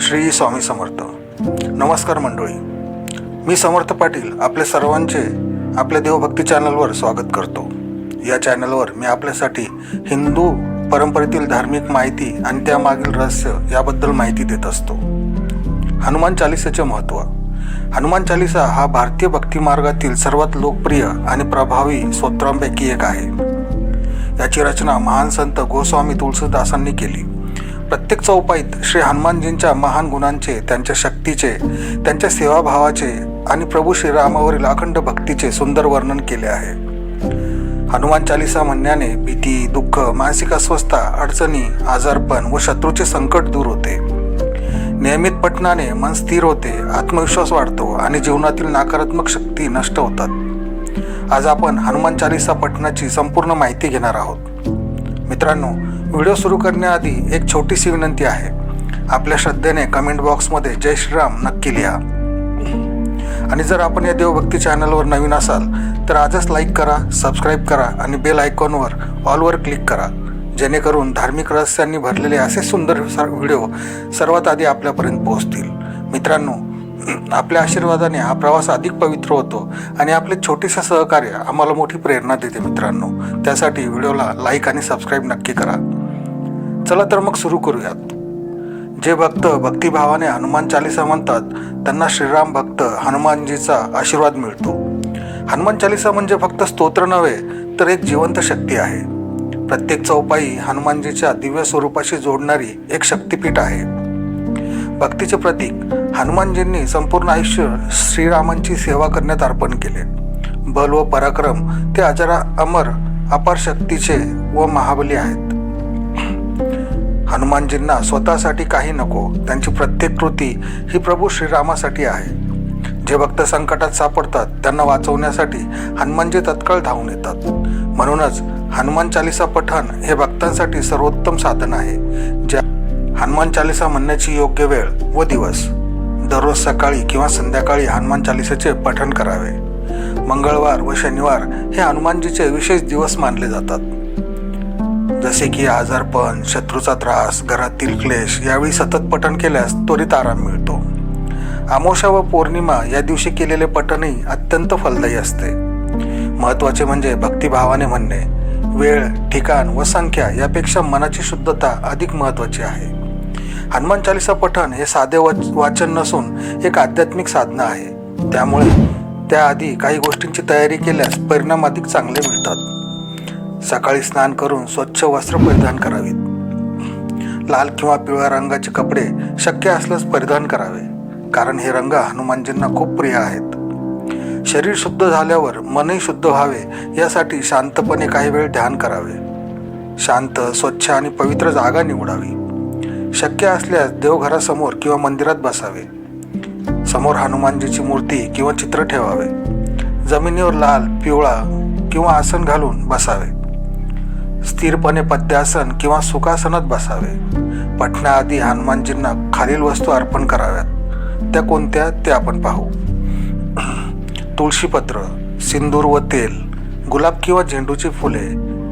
श्री स्वामी समर्थ. नमस्कार मंडळी. मी समर्थ पाटील आपल्या सर्वांचे आपल्या देवभक्ती चॅनलवर स्वागत करतो. या चॅनलवर मी आपल्यासाठी हिंदू परंपरेतील धार्मिक माहिती आणि त्यामागील रहस्य याबद्दल माहिती देत असतो. हनुमान चालिसाचे महत्त्व. हनुमान चालिसा हा भारतीय भक्तिमार्गातील सर्वात लोकप्रिय आणि प्रभावी स्तोत्रांपैकी एक आहे. याची रचना महान संत गोस्वामी तुलसीदासांनी केली. प्रत्येक चौपाईत श्री हनुमानजींच्या महान गुणांचे त्यांच्या शक्तीचे त्यांच्या सेवाभावाचे आणि प्रभू श्रीरामावरील अखंड भक्तीचे सुंदर वर्णन केले आहे. हनुमान चालिसा म्हणण्याने भीती दुःख मानसिक अस्वस्थता अडचणी आजारपण व शत्रूचे संकट दूर होते. नियमित पठणाने मन स्थिर होते आत्मविश्वास वाढतो आणि जीवनातील नकारात्मक शक्ती नष्ट होतात. आज आपण हनुमान चालिसा पठणाची संपूर्ण माहिती घेणार आहोत. मित्रांनो व्हिडिओ सुरू करण्याआधी एक छोटीशी विनंती आहे. आपल्या श्रद्धेने कमेंट बॉक्समध्ये जय श्रीराम नक्की लिहा. आणि जर आपण या देवभक्ती चॅनलवर नवीन असाल तर आजच लाईक करा सबस्क्राईब करा आणि बेल आयकॉनवर ऑलवर क्लिक करा. जेणेकरून धार्मिक रहस्यांनी भरलेले असे सुंदर व्हिडिओ सर्वात आधी आपल्यापर्यंत पोहोचतील. मित्रांनो आपल्या आशीर्वादाने हा प्रवास अधिक पवित्र होतो आणि आपले छोटेसे सहकार्य आम्हाला मोठी प्रेरणा देते मित्रांनो. त्यासाठी व्हिडिओला लाईक आणि सबस्क्राईब नक्की करा. चला तर मग सुरू करूयात. जे भक्त भक्तिभावाने हनुमान चालिसा म्हणतात त्यांना श्रीराम भक्त हनुमानजीचा आशीर्वाद मिळतो. हनुमान चालिसा म्हणजे फक्त स्तोत्र नव्हे तर एक जिवंत शक्ती आहे. प्रत्येक चौपाई हनुमानजीच्या दिव्य स्वरूपाशी जोडणारी एक शक्तिपीठ आहे. भक्तीचे प्रतीक हनुमानजींनी संपूर्ण आयुष्य श्रीरामांची सेवा करण्यात अर्पण केले. बल व पराक्रम ते अजरा अमर अपार शक्तीचे व महाबली आहेत. हनुमानजींना स्वतःसाठी काही नको त्यांची प्रत्येक कृती ही प्रभू श्रीरामासाठी आहे. जे भक्त संकटात सापडतात त्यांना वाचवण्यासाठी हनुमानजी तत्काळ धावून येतात. म्हणूनच हनुमान चालिसा पठण हे भक्तांसाठी सर्वोत्तम साधन आहे ज्या हनुमान चालिसा म्हणण्याची योग्य वेळ व दिवस. दररोज सकाळी किंवा संध्याकाळी हनुमान चालिसाचे पठण करावे. मंगळवार व शनिवार हे हनुमानजीचे विशेष दिवस मानले जातात. जसे की आजारपण शत्रूचा त्रास घरातील क्लेश यावेळी सतत पठण केल्यास त्वरित आराम मिळतो. आमोशा व पौर्णिमा या दिवशी केलेले पठणही अत्यंत फलदायी असते. महत्त्वाचे म्हणजे भक्तिभावाने म्हणणे वेळ ठिकाण व संख्या यापेक्षा मनाची शुद्धता अधिक महत्त्वाची आहे. हनुमान चालिसा पठण हे साधे वाचन नसून एक आध्यात्मिक साधना आहे. त्यामुळे त्याआधी काही गोष्टींची तयारी केल्यास परिणाम अधिक चांगले मिळतात. सकाळी स्नान करून स्वच्छ वस्त्र परिधान करावीत. लाल किंवा पिवळ्या रंगाचे कपडे शक्य असल्यास परिधान करावे कारण हे रंग हनुमानजींना खूप प्रिय आहेत. शरीर शुद्ध झाल्यावर मनही शुद्ध व्हावे यासाठी शांतपणे काही वेळ ध्यान करावे. शांत स्वच्छ आणि पवित्र जागा निवडावी. शक्य असल्यास देवघरासमोर किंवा मंदिरात बसावे. समोर हनुमानजीची मूर्ती किंवा चित्र ठेवावे. जमिनीवर लाल पिवळा किंवा आसन घालून बसावे. स्थिरपणे पद्यासन किंवा सुखासनात बसावे. पठणाआधी हनुमानजींना खालील वस्तू अर्पण कराव्यात. त्या कोणत्या? ते आपण पाहू. तुळशीपत्र सिंदूर व तेल गुलाब किंवा झेंडूची फुले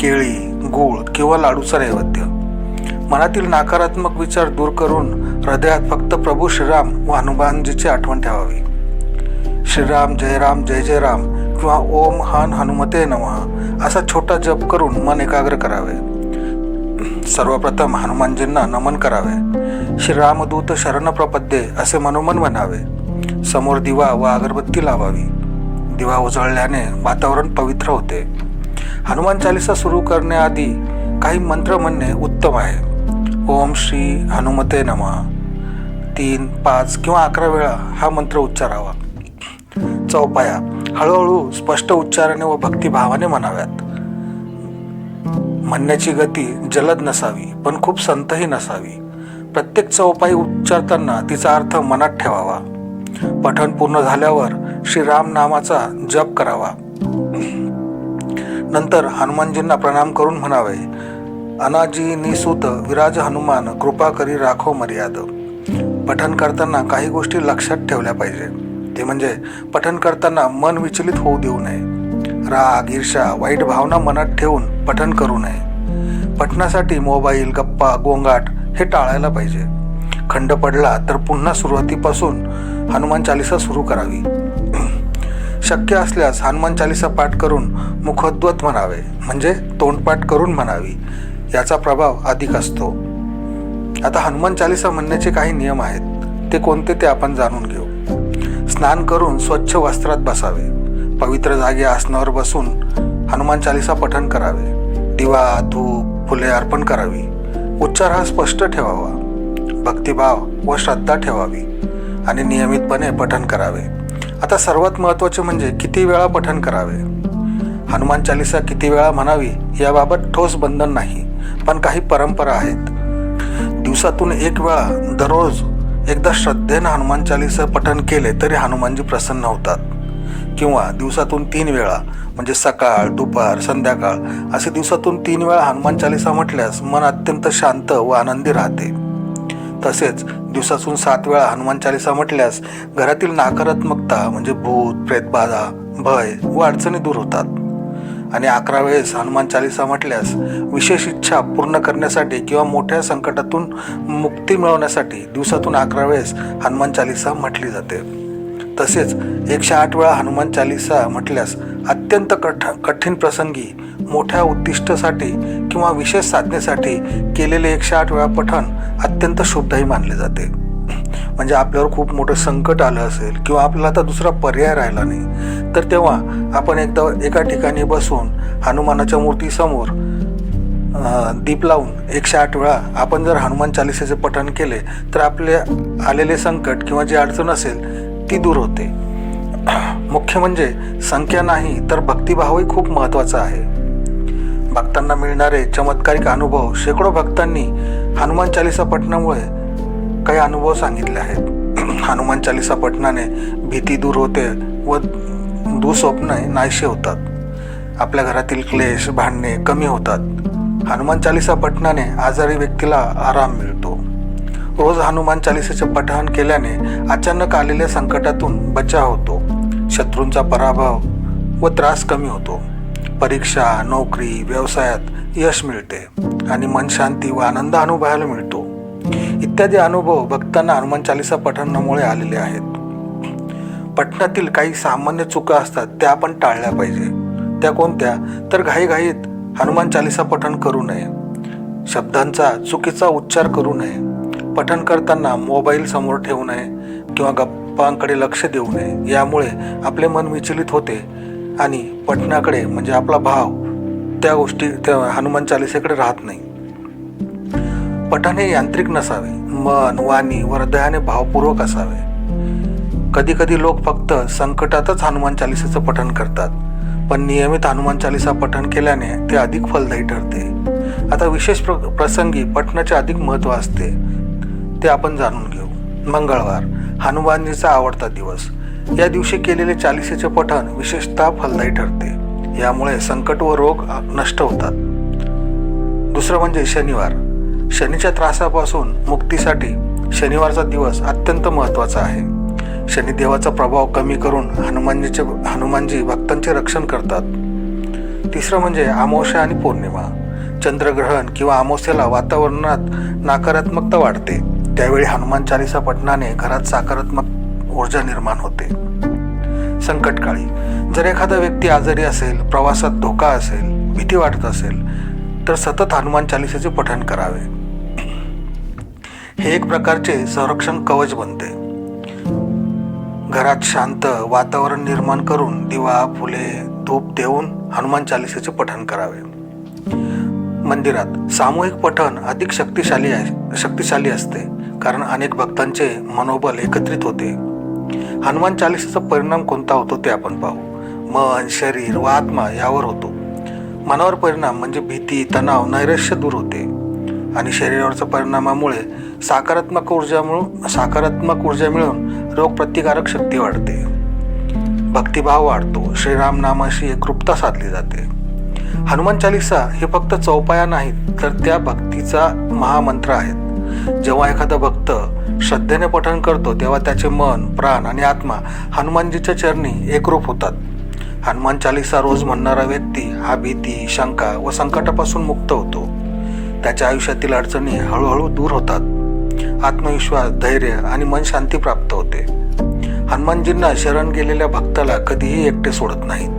केळी गूळ किंवा लाडूचा नैवेद्य. मनातील नकारात्मक विचार दूर करून हृदयात फक्त प्रभू श्रीराम व हनुमानजीची आठवण ठेवावी. श्रीराम जय राम जय जय राम किंवा ओम हन हनुमते नमः. असा छोटा जप करून मन एकाग्र करावे. सर्वप्रथम हनुमानजींना नमन करावे. श्रीरामदूत शरण प्रपद्ये असे मनोमन म्हणावे. समोर दिवा व अगरबत्ती लावावी. दिवा उजळल्याने वातावरण पवित्र होते. हनुमान चालिसा सुरू करण्याआधी काही मंत्र म्हणणे उत्तम आहे. ओम श्री हनुमते नमः. तीन पाच किंवा अकरा वेळा हा मंत्र उच्चारावा. चौपाया हळूहळू स्पष्ट उच्चाराने व भक्तिभावाने म्हणाव्यात. म्हणण्याची गती जलद नसावी पण खूप संतही नसावी. प्रत्येक चौपाई उच्चारताना तिचा अर्थ मनात ठेवावा. पठण पूर्ण झाल्यावर श्रीराम नामाचा जप करावा. नंतर हनुमानजींना प्रणाम करून म्हणावे अनाजी निसूत विराज हनुमान कृपा करी राखो मर्याद. पठण करताना काही गोष्टी लक्षात ठेवल्या पाहिजे. ते म्हणजे पठन करताना मन विचलित होऊ देऊ नये. राग ईर्षा वाईट भावना मनात ठेवून पठन करू नये. पठणासाठी मोबाईल गप्पा गोंगाट हे टाळायला पाहिजे. खंड पडला तर पुन्हा सुरुवातीपासून हनुमान चालिसा सुरू करावी. शक्य असल्यास हनुमान चालिसा पाठ करून मुखोद्वत म्हणावे म्हणजे तोंडपाठ करून म्हणावी. याचा प्रभाव अधिक असतो. आता हनुमान चालिसा म्हणण्याचे काही नियम आहेत. ते कोणते ते आपण जाणून घेऊ. स्नान करून स्वच्छ वस्त्रात बसावे. पवित्र जागी आसनावर बसून हनुमान चालिसा पठण करावे. दिवा धूप फुले अर्पण करावी. उच्चार हा स्पष्ट ठेवावा. भक्तिभाव व श्रद्धा ठेवावी आणि नियमितपणे पठण करावे. आता सर्वात महत्त्वाचे म्हणजे किती वेळा पठण करावे? हनुमान चालिसा किती वेळा म्हणावी याबाबत ठोस बंधन नाही पण काही परंपरा आहेत. दिवसातून एक वेळा दररोज एकदा श्रद्धेनं हनुमान चालिसा पठण केले तरी हनुमानजी प्रसन्न होतात. किंवा दिवसातून तीन वेळा म्हणजे सकाळ दुपार संध्याकाळ असे दिवसातून तीन वेळा हनुमान चालिसा म्हटल्यास मन अत्यंत शांत व आनंदी राहते. तसेच दिवसातून सात वेळा हनुमान चालिसा म्हटल्यास घरातील नकारात्मकता म्हणजे भूत प्रेतबाधा भय व अडचणी दूर होतात. आणि अकरा वेळेस हनुमान चालिसा म्हटल्यास विशेष इच्छा पूर्ण करण्यासाठी किंवा मोठ्या संकटातून मुक्ती मिळवण्यासाठी दिवसातून अकरा वेळेस हनुमान चालिसा म्हटली जाते. तसेच एकशे आठ वेळा हनुमान चालिसा म्हटल्यास अत्यंत कठ कठीण प्रसंगी मोठ्या उद्दिष्टासाठी किंवा विशेष साधनेसाठी केलेले एकशे आठ वेळा पठण अत्यंत शुभदायी मानले जाते. म्हणजे आपल्यावर खूप मोठं संकट आलं असेल किंवा आपल्याला आता दुसरा पर्याय राहिला नाही तर तेव्हा आपण एकदा एका ठिकाणी बसून हनुमानाच्या मूर्तीसमोर दीप लावून एकशे आठ वेळा आपण जर हनुमान चालिसेचे पठण केले तर आपले आलेले संकट किंवा जी अडचण असेल ती दूर होते. मुख्य म्हणजे संख्या नाही तर भक्तिभावही खूप महत्त्वाचा आहे. भक्तांना मिळणारे चमत्कारिक अनुभव शेकडो भक्तांनी हनुमान चालिसा पठणामुळे काही अनुभव सांगितले आहेत. हनुमान चालिसा पठणाने भीती दूर होते व दुःस्वप्न नाहीसे होतात. आपल्या घरातील क्लेश भांडणे कमी होतात. हनुमान चालिसा पठणाने आजारी व्यक्तीला आराम मिळतो. रोज हनुमान चालिसाचे पठण केल्याने अचानक आलेल्या संकटातून बचाव होतो. शत्रूंचा पराभव व त्रास कमी होतो. परीक्षा नोकरी व्यवसायात यश मिळते आणि मन शांती व आनंद अनुभवायला मिळतो. इत्यादी अनुभव भक्तांना हनुमान चालिसा पठणामुळे आलेले आहेत. पठणातील काही सामान्य चुका असतात त्या आपण टाळल्या पाहिजे. त्या कोणत्या? तर घाईघाईत हनुमान चालिसा पठण करू नये. शब्दांचा चुकीचा उच्चार करू नये. पठण करताना मोबाईल समोर ठेवू नये किंवा गप्पांकडे लक्ष देऊ नये. यामुळे आपले मन विचलित होते आणि पठणाकडे म्हणजे आपला भाव त्या गोष्टी त्या हनुमान चालिसेकडे राहत नाही. पठण हे यांत्रिक नसावे. मन वाणी व हृदयाने भावपूर्वक असावे. कधी कधी लोक फक्त संकटातच हनुमान चालिसाचं पठण करतात. पण नियमित हनुमान चालिसा पठण केल्याने ते अधिक फलदायी ठरते. आता विशेष प्र प्रसंगी पठणाचे अधिक महत्त्व असते. ते आपण जाणून घेऊ. मंगळवार हनुमानजीचा आवडता दिवस. या दिवशी केलेले चालिसेचे पठण विशेषतः फलदायी ठरते. यामुळे संकट व रोग नष्ट होतात. दुसरं म्हणजे शनिवार. शनीच्या त्रासापासून मुक्तीसाठी शनिवारचा दिवस अत्यंत महत्त्वाचा आहे. शनिदेवाचा प्रभाव कमी करून हनुमानजीचे हनुमानजी भक्तांचे रक्षण करतात. तिसरं म्हणजे अमावस्या आणि पौर्णिमा. चंद्रग्रहण किंवा अमावस्येला वातावरणात नकारात्मकता वाढते. त्यावेळी हनुमान चालिसा पठणाने घरात सकारात्मक ऊर्जा निर्माण होते. संकटकाळी जर एखादा व्यक्ती आजारी असेल प्रवासात धोका असेल भीती वाटत असेल तर सतत हनुमान चालिसेचे पठण करावे. हे एक प्रकारचे संरक्षण कवच बनते. घरात शांत वातावरण निर्माण करून दिवा फुले धूप देऊन हनुमान चालिसेचे पठण करावे. मंदिरात सामूहिक पठण अधिक शक्तिशाली आहे शक्तिशाली असते कारण अनेक भक्तांचे मनोबल एकत्रित होते. हनुमान चालिसेचा परिणाम कोणता होतो ते आपण पाहू. मन शरीर व आत्मा यावर होतो. मनावर परिणाम म्हणजे भीती तणाव नैराश्य दूर होते. आणि शरीरावरच्या परिणामामुळे सकारात्मक ऊर्जा मिळून सकारात्मक ऊर्जा मिळून रोगप्रतिकारक शक्ती वाढते. भक्तिभाव वाढतो. श्रीराम नामाशी एकरूपता साधली जाते. हनुमान चालिसा हे फक्त चौपाया नाहीत तर त्या भक्तीचा महामंत्र आहेत. जेव्हा एखादा भक्त श्रद्धेने पठण करतो तेव्हा त्याचे मन प्राण आणि आत्मा हनुमानजीच्या चरणी एकरूप होतात. हनुमान चालिसा रोज म्हणणारा व्यक्ती हा भीती शंका व संकटापासून मुक्त होतो. त्याच्या आयुष्यातील अडचणी हळूहळू दूर होतात. आत्मविश्वास धैर्य आणि मन शांती प्राप्त होते. हनुमानजींना शरण गेलेल्या भक्ताला कधीही एकटे सोडत नाहीत.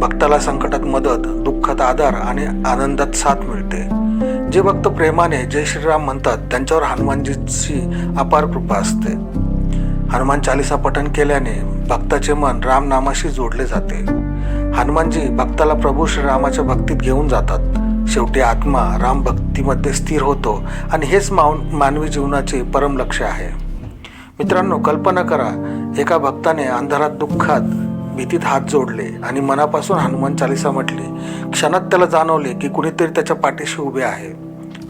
भक्ताला संकटात मदत दुःखात आधार आणि आनंदात साथ मिळते. जे भक्त प्रेमाने जय श्रीराम म्हणतात त्यांच्यावर हनुमानजीची अपार कृपा असते. हनुमान चालिसा पठण केल्याने भक्ताचे मन रामनामाशी जोडले जाते. हनुमानजी भक्ताला प्रभू श्रीरामाच्या भक्तीत घेऊन जातात. शेवटी आत्मा राम भक्तीमध्ये स्थिर होतो आणि हेच माव मानवी जीवनाचे परम लक्ष आहे. मित्रांनो कल्पना करा एका भक्ताने अंधारात दुःखात भीतीत हात जोडले आणि मनापासून हनुमान चालिसा म्हटले क्षणात त्याला जाणवले की कुणीतरी त्याच्या पाठीशी उभे आहे.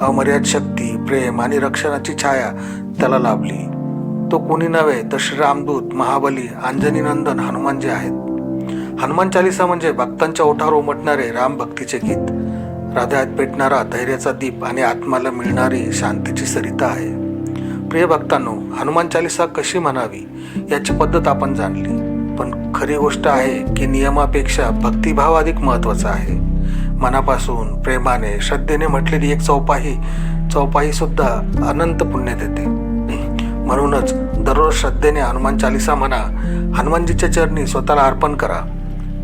अमर्याद शक्ती प्रेम आणि रक्षणाची छाया त्याला लाभली. तो कोणी नव्हे तर श्रीरामदूत महाबली अंजनी नंदन हनुमानजी आहेत. हनुमान चालिसा म्हणजे भक्तांच्या ओठावर उमटणारे राम भक्तीचे गीत. हृदयात पेटणारा धैर्याचा दीप आणि आत्माला मिळणारी शांतीची सरिता आहे. प्रिय भक्तांनो हनुमान चालिसा कशी म्हणावी याची पद्धत आपण जाणली. पण खरी गोष्ट आहे की नियमापेक्षा भक्तिभाव अधिक महत्त्वाचा आहे. मनापासून प्रेमाने श्रद्धेने म्हटलेली एक चौपाही चौपाही सुद्धा अनंत पुण्य देते. म्हणूनच दररोज श्रद्धेने हनुमान चालिसा म्हणा हनुमानजीच्या चरणी स्वतःला अर्पण करा.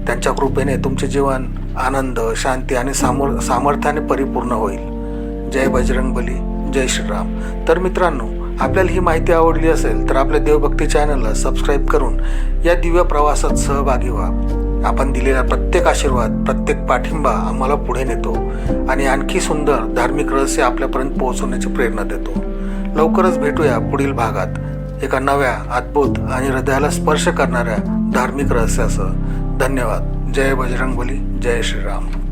त्यांच्या कृपेने तुमचे जीवन आनंद शांती आणि सामोर सामर्थ्याने परिपूर्ण होईल. जय बजरंगबली जय श्रीराम. तर मित्रांनो आपल्याला ही माहिती आवडली असेल तर आपल्या देवभक्ती चॅनलला सबस्क्राईब करून या दिव्य प्रवासात सहभागी व्हा. आपण दिलेला प्रत्येक आशीर्वाद प्रत्येक पाठिंबा आम्हाला पुढे नेतो आणि आणखी सुंदर धार्मिक रहस्य आपल्यापर्यंत पोहोचवण्याची प्रेरणा देतो. लवकरच भेटूया पुढील भागात. एका नव्या अद्भुत आणि हृदयाला स्पर्श करणाऱ्या धार्मिक रहस्यासह. धन्यवाद. जय बजरंगबली. जय श्रीराम.